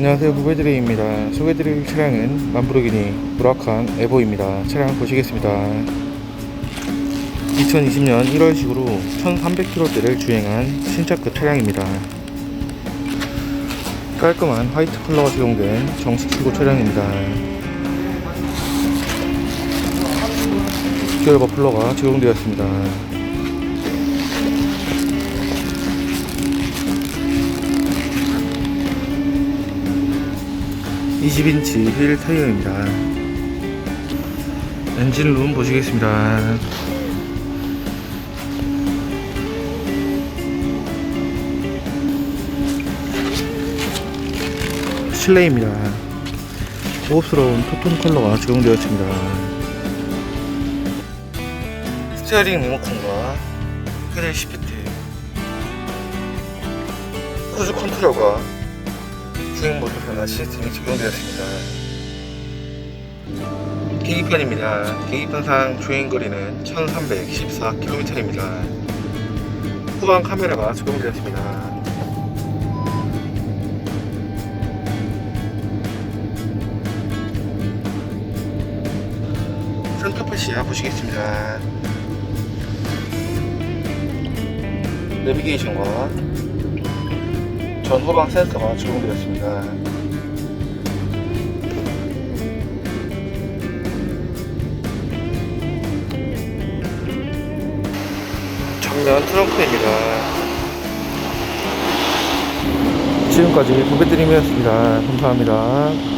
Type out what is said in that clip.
안녕하세요. 후배드레이입니다. 소개드릴 차량은 람보르기니 브라칸 에보입니다. 차량 보시겠습니다. 2020년 1월식으로 1300km대를 주행한 신차급 차량입니다. 깔끔한 화이트 컬러가 적용된 정식 출고 차량입니다. 듀얼 버플러가 적용되었습니다 20인치 휠 타이어입니다. 엔진 룸 보시겠습니다. 실내입니다. 고급스러운 토톤 컬러가 적용되었습니다. 스티어링 리모컨과 페달 시프트, 크루즈 컨트롤과 주행 모드 변화 시스템이 적용되었습니다. 계기판입니다. 계기판상 주행 거리는 1314km입니다. 후방 카메라가 적용되었습니다. 센터파시아 보시겠습니다. 내비게이션과 전후방 센서가 적용되었습니다. 정면 트렁크입니다. 지금까지 후배드림이었습니다. 감사합니다.